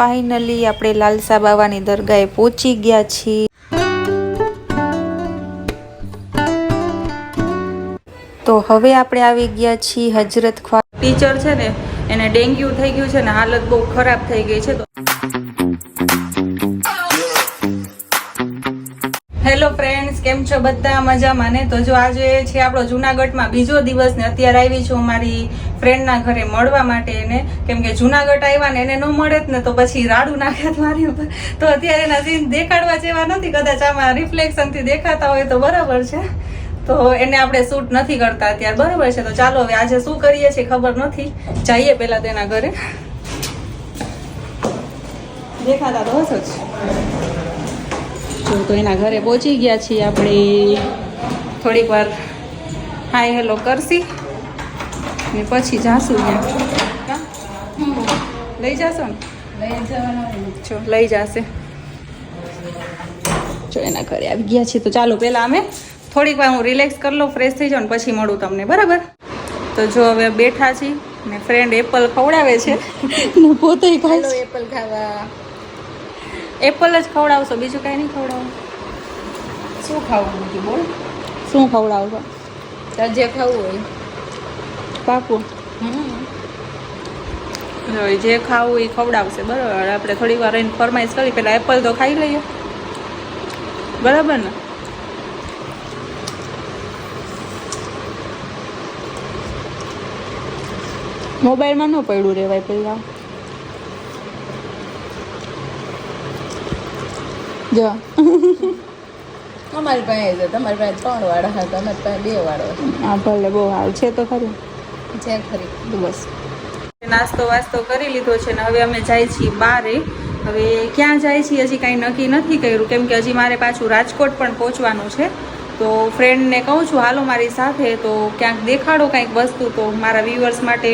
Finally આપણે લાલસા બાવાની દરગાહે પહોંચી ગયા છીએ. તો હવે આપણે આવી ગયા છીએ હજરત ખ્વા ટીચર છે ને, એને ડેન્ગ્યુ થઈ ગયું છે ને, હાલત બહુ ખરાબ થઈ ગઈ છે. તો હેલો ફ્રેન્ડ્સ કેમ છો બધા? મજામાં ને? તો જો આજે છે આપણો જુનાગઢમાં બીજો દિવસ ને અત્યારે આવી છું મારી ફ્રેન્ડના ઘરે મળવા માટે એને કેમ કે જુનાગઢ આવ્યા ને એને ન મળે જ ને, તો પછી રાડું નાખ્યા જ મારી ઉપર. તો અત્યારે એના સીન દેખાડવા જેવા નથી, કદાચ આમાં રિફ્લેક્શનથી દેખાતા હોય તો બરાબર છે. તો એને આપણે શૂટ નથી કરતા અત્યારે, બરાબર છે? તો ચાલો હવે આજે શું કરીએ છીએ ખબર નથી. જઈએ પહેલાં તેના ઘરે. દેખાતા તો હશો જ. જો તો એના ઘરે પહોંચી ગયા છીએ આપણે. થોડીક વાર હાય હેલો કરશી. ને પછી જાશું ત્યાં. લઈ જાશો ને? જો લઈ જાશે. જો એના ઘરે આવી ગયા છીએ. તો ચાલો પહેલાં અમે થોડીક વાર હું રિલેક્સ કરી લઉં ફ્રેશ થઈ જાઉં ને પછી મળું તમને. બરાબર? તો જો હવે બેઠા છીએ ને ફ્રેન્ડ એપલ ખવડાવે છે. ને પોતે એપલ ખાવા. એપલ જ ખવડાવશો બીજું કાંઈ નહીં ખવડાવો. શું ખાવું નથી બોલ? શું ખવડાવશો? તાર જે ખાવું હોય. પાકું. જો ખાવું એ ખવડાવશે બરાબર. આપણે થોડી વાર એને ફરમાઈશ કરી પેલા એપલ તો ખાઈ લઈએ. બરાબર ને? મોબાઈલમાં ન પડ્યું રહેવાય પેલા જો. અમારી પાસે છે તમારી પાસે ત્રણ વાળા હતા અમારી પાસે બે વાળો હા ભલે બહુ સારું છે તો ખરું. છે ખરી. બસ. નાસ્તો વાસ્તો કરી લીધો છે ને હવે અમે જાય છીએ બારે. હવે ક્યાં જાય છીએ હજી કાંઈ નક્કી નથી કર્યું કેમ કે હજી મારે પાછું રાજકોટ પણ પહોંચવાનું છે. તો ફ્રેન્ડને કહું છું હાલો મારી સાથે તો ક્યાંક દેખાડો કાંઈક વસ્તુ. તો મારા વ્યુઅર્સ માટે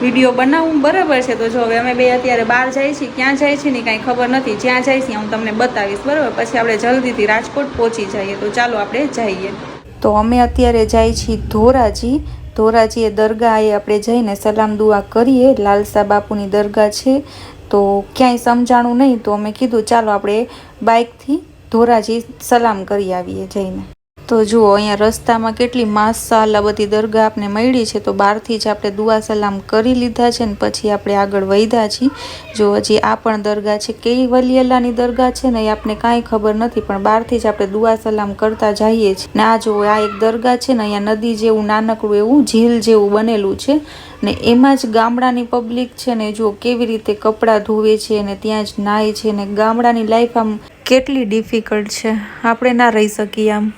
વીડિયો બનાવવું બરાબર છે. તો જો હવે અમે બે અત્યારે બહાર જાય છીએ, ક્યાં જાય છીએ ને કાંઈ ખબર નથી. જ્યાં જાય છીએ હું તમને બતાવીશ, બરાબર? પછી આપણે જલ્દીથી રાજકોટ પહોંચી જઈએ. તો ચાલો આપણે જઈએ. તો અમે અત્યારે જાય છીએ ધોરાજી. ધોરાજીએ દરગાહે આપણે જઈને સલામ દુઆ કરીએ. લાલસા બાપુની દરગાહ છે. તો ક્યાંય સમજાણું નહીં, તો અમે કીધું ચાલો આપણે બાઇકથી ધોરાજી સલામ કરી આવીએ જઈને. તો જુઓ, અહીંયા રસ્તામાં કેટલી માસાલા બધી દરગાહ આપણે મળી છે. તો બહારથી જ આપણે દુઆ સલામ કરી લીધા છે ને પછી આપણે આગળ વધ્યા છીએ. જો હજી આ પણ દરગાહ છે કેવી વલિયલ્લાની દરગાહ છે ને એ આપણે કાંઈ ખબર નથી, પણ બહારથી જ આપણે દુઆ સલામ કરતા જઈએ છીએ. ને આ જુઓ, આ એક દરગાહ છે ને અહીંયા નદી જેવું, નાનકડું એવું, ઝીલ જેવું બનેલું છે. ને એમાં જ ગામડાની પબ્લિક છે ને જો કેવી રીતે કપડાં ધોવે છે ને ત્યાં જ નાય છે ને ગામડાની લાઈફ આમ કેટલી ડિફિકલ્ટ છે. આપણે ના રહી શકીએ આમ.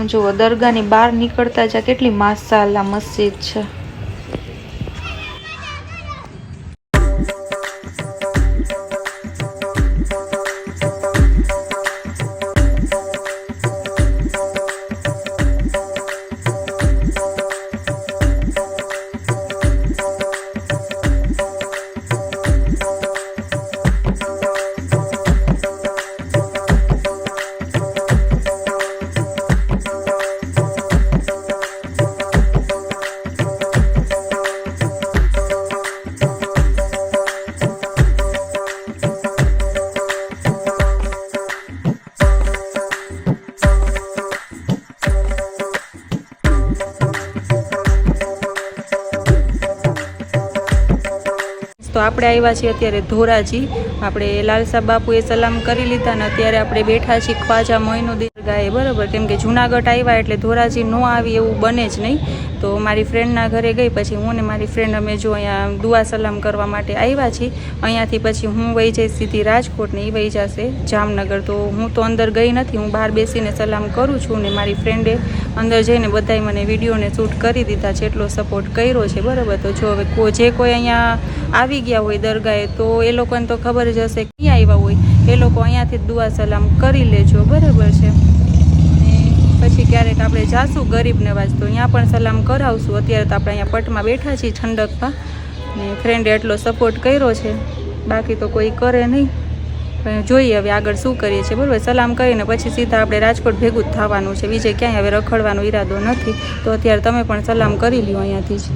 આમ જુઓ દરગાહની બહાર નીકળતા જ આ કેટલી માસાલા મસ્જિદ છે. તો આપણે આવ્યા છીએ અત્યારે ધોરાજી. આપણે લાલસા બાપુએ સલામ કરી લીધા ને અત્યારે આપણે બેઠા છીએ ખ્વાજા મોઈનુદ્દીન દીર્ગાએ બરાબર? કેમ કે જુનાગઢ આવ્યા એટલે ધોરાજી ન આવી એવું બને જ નહીં. તો મારી ફ્રેન્ડના ઘરે ગઈ, પછી હું ને મારી ફ્રેન્ડ અમે જો અહીંયા દુઆ સલામ કરવા માટે આવ્યા છીએ. અહીંયાથી પછી હું વહી જઈશ સીધી રાજકોટ ને એ વહી જશે જામનગર. તો હું તો અંદર ગઈ નથી, હું બહાર બેસીને સલામ કરું છું ને મારી ફ્રેન્ડે અંદર જઈને બધાય મને વિડીયોને શૂટ કરી દીધા છે એટલો સપોર્ટ કર્યો છે, બરાબર? તો જો હવે જે કોઈ અહીંયા આવી ગયા હોય દરગાહે, તો એ લોકોને તો ખબર જ હશે ક્યાં આવ્યા હોય. એ લોકો અહીંયાથી દુઆ સલામ કરી લેજો, બરાબર છે? પછી ક્યારેક આપણે જાશું ગરીબ નવાજ તો અહીંયા પણ સલામ કરાવશું. અત્યારે તો આપણે અહીંયા પટમાં બેઠા છીએ ઠંડકમાં. ને ફ્રેન્ડે એટલો સપોર્ટ કર્યો છે. બાકી તો કોઈ કરે નહીં. પણ જોઈએ હવે આગળ શું કરીએ છીએ. બરાબર? સલામ કરીને પછી સીધા આપણે રાજકોટ ભેગું જ થવાનું છે. બીજે ક્યાંય હવે રખડવાનો ઈરાદો નથી. તો અત્યારે તમે પણ સલામ કરી લ્યો અહીંયાથી જ.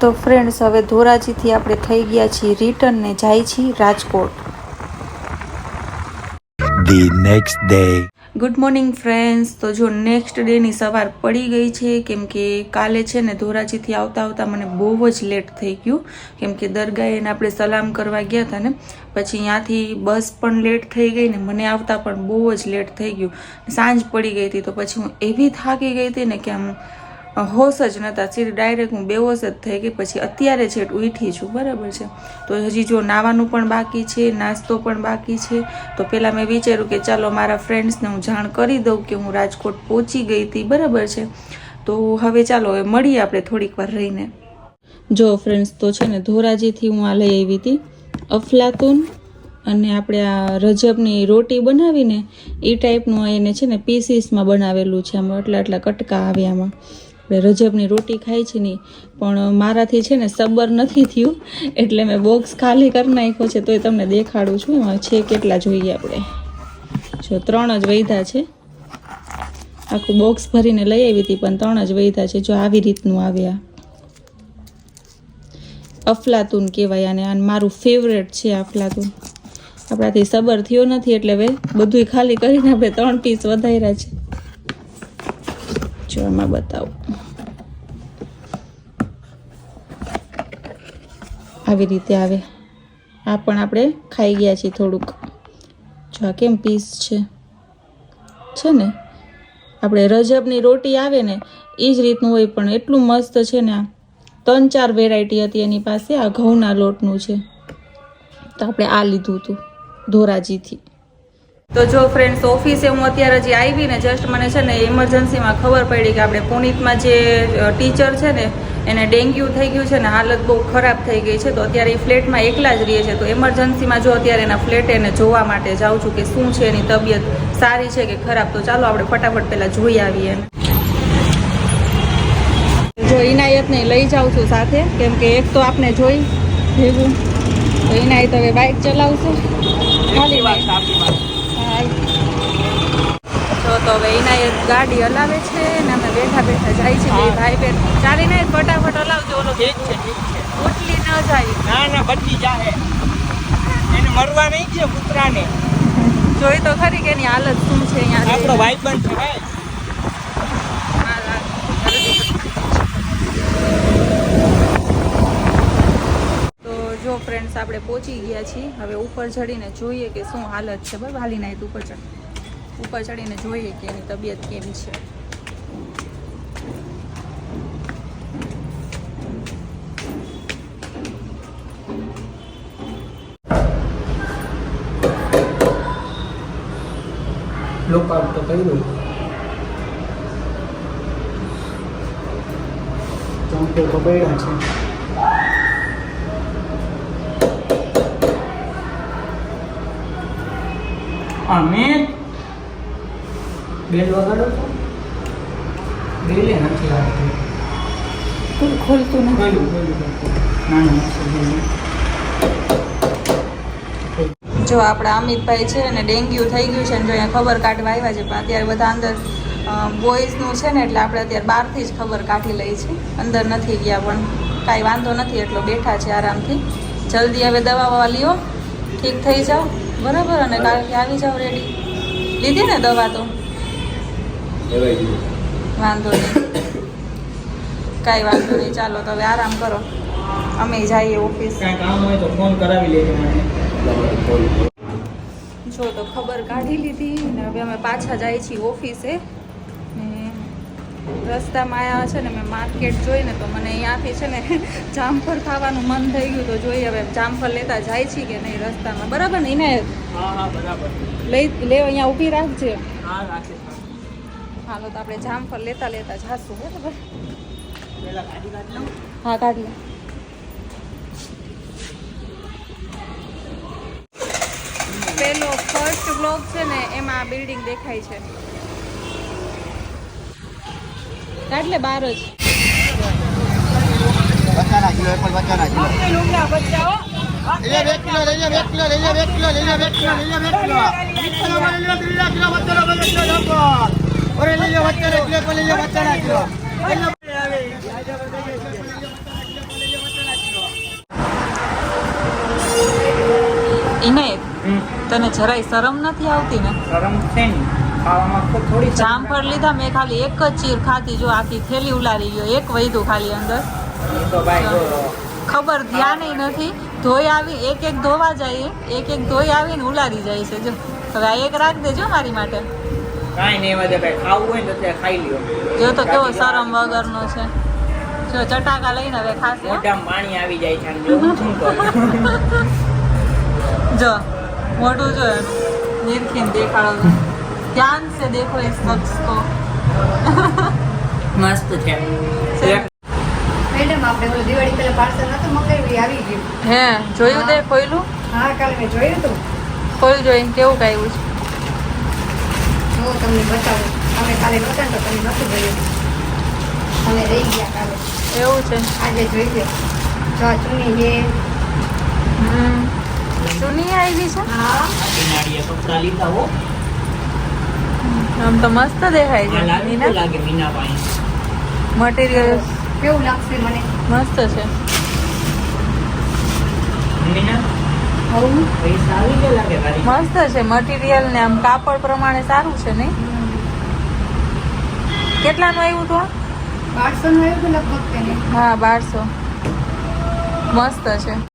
તો ફ્રેન્ડ્સ હવે ધોરાજીથી આપણે થઈ ગયા છીએ રિટર્ન ને જાય છીએ Rajkot. The next day. Good morning friends તો જો નેક્સ્ટ ડેની સવાર પડી ગઈ છે, કેમ કે કાલે છે ને ધોરાજીથી આવતા આવતા મને બહુ જ લેટ થઈ ગયું. કેમ કે દરગાહે ને આપણે સલામ કરવા ગયા હતા ને, પછી ત્યાંથી બસ પણ લેટ થઈ ગઈ ને મને આવતા પણ બહુ જ લેટ થઈ ગયું. સાંજ પડી ગઈ હતી તો પછી હું એવી થાકી ગઈ હતી ને કે આમ હોશ જ નહોતા સીધી ડાયરેક્ટ હું બેહોશ જ થઈ ગઈ. પછી અત્યારે છેટ ઉઠી છું. બરાબર છે? તો હજી જો નાવાનું પણ બાકી છે, નાસ્તો પણ બાકી છે, તો પહેલાં મેં વિચાર્યું કે ચાલો મારા ફ્રેન્ડ્સને હું જાણ કરી દઉં કે હું રાજકોટ પહોંચી ગઈ હતી. બરાબર છે? તો હવે ચાલો, હવે મળીએ આપણે થોડીક વાર રહીને. જો ફ્રેન્ડ્સ તો છે ને, ધોરાજીથી હું આ લઈ આવી હતી. અફલાતુન અને આપણે આ રજબની રોટી બનાવીને એ ટાઈપનું એને છે ને પીસીસમાં બનાવેલું છે આમાં. એટલા આટલા કટકા આવે આમાં. રજબની રોટી ખાઈ છે નહીં, પણ મારાથી છે ને સબર નથી થયું, એટલે મેં બોક્સ ખાલી કરી નાખ્યો છે, તોય તમને દેખાડું છું એમાં છે કેટલા જોઈએ આપણે. જો ત્રણ જ વૈધા છે. આખું બોક્સ ભરીને લઈ આવી હતી, પણ ત્રણ જ વૈધા છે, જો આવી રીતનું આવ્યા અફલાતુન કહેવાય અને આ મારું ફેવરેટ છે અફલાતુન. આપણાથી સબર થયો નથી, એટલે હવે બધુંય ખાલી કરીને આપણે ત્રણ પીસ વધાર્યા છે. જો આમાં બતાવું. આવી રીતે આવે. આ પણ આપણે ખાઈ ગયા છીએ થોડુંક. જો આ કેમ પીસ છે? છે ને? આપણે રજબની રોટી આવે ને એ જ રીતનું હોય પણ એટલું મસ્ત છે ને આ. ત્રણ ચાર વેરાયટી હતી એની પાસે, આ ઘઉંના લોટનું છે. તો આપણે આ લીધું હતું, ધોરાજીથી. તો જો ફ્રેન્ડ્સ ઓફિસે હું અત્યારે હજી આવી ને જસ્ટ મને છે ને ઇમરજન્સીમાં ખબર પડી કે આપણે પુનિતમાં જે ટીચર છે ને એને ડેન્ગ્યુ થઈ ગયું છે ને હાલત બહુ ખરાબ થઈ ગઈ છે તો અત્યારે એ ફ્લેટમાં એકલા જ રહે છે. તો એમરજન્સીમાં જો અત્યારે એના ફ્લેટ એને જોવા માટે જાઉં છું કે શું છે એની તબિયત સારી છે કે ખરાબ તો ચાલો આપણે ફટાફટ પહેલાં જોઈ આવીએ જો ઇનાયતને લઈ જાઉં છું સાથે કેમ કે એક તો આપણે જોઈ ભેગું. તો ઇનાયત હવે બાઇક ચલાવશે. ખાલી વાત બાઇક જો ગાડી હલાવે છે ને અમે બેઠા બેઠા જાય છે બે ભાઈ બેન. ચાલી ને ફટાફટ હલાવજો ઓલો ઠીક છે ઠીક છે. ઉટલી ન જાય. ના ના બચી જાહે. એને મરવા નહીં છે કૂતરાને. જોઈ તો ખરી કે એની હાલત શું છે આપણો અહીંયા ભાઈ પણ છે ભાઈ તો જો ફ્રેન્ડ્સ આપણે પહોંચી ગયા છીએ. હવે ઉપર ચડીને જોઈએ કે શું હાલત છે. બરાબર હાલી નાય ઉપર ચડ. ઉપર ચડીને જોઈએ કે એની તબિયત કેમ છે. લોકાઉટ તો કર્યું તો કબડ્યા છે? અમે બેલ વગાડો છો? બેલે નથી આવતી. કોઈ ખોલતું નથી. નાનું જો આપણા અમિતભાઈ છે ને ડેન્ગ્યુ થઈ ગયું છે ને જો અહીંયા ખબર કાઢવા આવ્યા છે પણ અત્યારે બધા અંદર બોયઝનું છે ને એટલે આપણે અત્યારે બહારથી જ ખબર કાઢી લઈ છે. અંદર નથી ગયા પણ કાંઈ વાંધો નથી એટલો બેઠા છે આરામથી. જલ્દી હવે દવા વવા લ્યો. ઠીક થઈ જાઓ. બરાબર અને કાલથી આવી જાઓ રેડી લીધી ને દવા તો? વાંધો નહીં. કાંઈ વાંધો નહીં ચાલો તો હવે આરામ કરો. અમે જઈએ ઓફિસ. કાંઈ કામ હોય તો ફોન કરાવી લેજો મને. જો તો ખબર કાઢી લીધી ને હવે અમે પાછા જાય છીએ ઓફિસે. ને રસ્તામાં આવ્યા છે ને મેં માર્કેટ જોઈને તો મને અહીંયાથી છે ને જામફળ ખાવાનું મન થઈ ગયું તો જોઈએ હવે જામફળ લેતા જાય છીએ કે નહીં રસ્તામાં. બરાબર ને? એને હા હા બરાબર. લઈ લે અહીંયા ઊભી રાખજે. હા રાખીશ. હાલો તો આપણે જામફળ લેતા લેતા જાશું બરાબર પેલા કાઢી લઉં. હા કાઢ લે પેલો ફર્સ્ટ બ્લોક છે ને એમાં આ બિલ્ડિંગ દેખાય છે. કાઢ લે બાર જ. બચ્ચાના કિલો એક બચ્ચાના કિલો. લઈ લે બે કિલો લઈ લે બે કિલો લઈ લે બે કિલો લઈ લે બે કિલો લઈ લે બે કિલો એક કિલો માં લઈ લે ત્રીજા કિલો. બચ્ચાનો બે કિલો જમ્બો ઓરે લઈ લે બચ્ચાના કિલો એક લઈ લે બચ્ચાના કિલો લઈ લે ઇનાયત તને જરાય શરમ નથી આવતી ને? શરમ છે ને જામફળ લીધા મેં ખાલી એક જ ચીર ખાધી જો આખી થેલી ઉલારી ગયો એક વૈધું ખાલી અંદર. એ તો ભાઈ જો. ખબર ધ્યાન નથી ધોઈ આવી એક એક ધોવા જાય એક એક ધોઈ આવીને ઉલારી જાય છે જો. હવે આ એક રાખ દેજો મારી માટે. કાંઈ નહીં એમાં કાંઈ ખાવું હોય ને તો ખાઈ લ્યો. જો તો કેવો શરમ વગરનો છે. જો ચટાકા લઈને હવે ખાશે? મોઢામાં પાણી આવી જાય છે જો મોઢું જો નિરખીને દેખાડો ધ્યાન સે દેખો એ શખ્સ કો મસ્ત છે. મેડમ આપણે દિવાળી પહેલા પાર્સલ નતું મગાવ્યું આવી ગયું. હે જોયું તે ખોયલું હા કાલે મેં જોયું હતું ખોયું જોઈને કેવું કાયું છે? જો તમને બતાવું. અમે કાલે નહોતા તો તમે નતું જોયું. અમે રહી ગયા કાલે. એવું છે. આજે જોઈ લો જો આ ચૂની છે. હમ. ચૂની આવી છે? હા. કપડા લીધા હો. આમ તો મસ્ત દેખાય છે. લાગે મીના પાણી. મટીરિયલ કેવું લાગશે મને? મસ્ત છે. મીના? મસ્ત છે મટીરિયલ ને આમ કાપડ પ્રમાણે સારું છે નહીં કેટલાનું આવ્યું તો? બારસો નું આવ્યું લગભગ હા બારસો. મસ્ત છે.